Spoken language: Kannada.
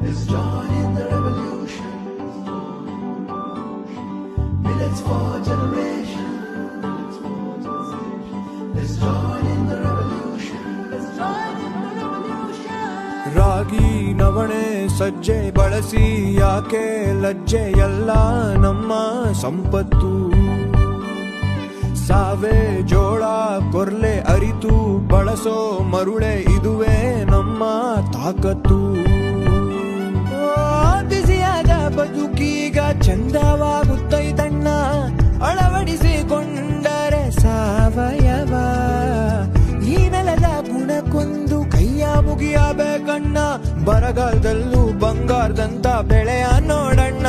Let's joining the revolution. Millets for generation. Let's join in the revolution. Let's join in the revolution. ರಾಗಿ ನವಣೆ ಸಜ್ಜೆ ಬಳಸಿ ಯಾಕೆ ಲಜ್ಜೆ ಎಲ್ಲ ನಮ್ಮ ಸಂಪತ್ತು ಸಾವೆ ಜೋಳ ಕೊರ್ಲೆ ಅರಿತು ಬಳಸೋ ಮರುಳೆ ಇದುವೇ ನಮ್ಮ ತಾಕತ್ತು ಚಂದವಾಗುತ್ತೈತಣ್ಣ ಅಳವಡಿಸಿಕೊಂಡರೆ ಸಾವಯವ. ಈ ನೆಲದ ಗುಣಕ್ಕೊಂದು ಕೈಯ ಮುಗಿಯಬೇಕಣ್ಣ ಬರಗಾಲದಲ್ಲೂ ಬಂಗಾರದಂತ ಬೆಳೆಯ ನೋಡಣ್ಣ.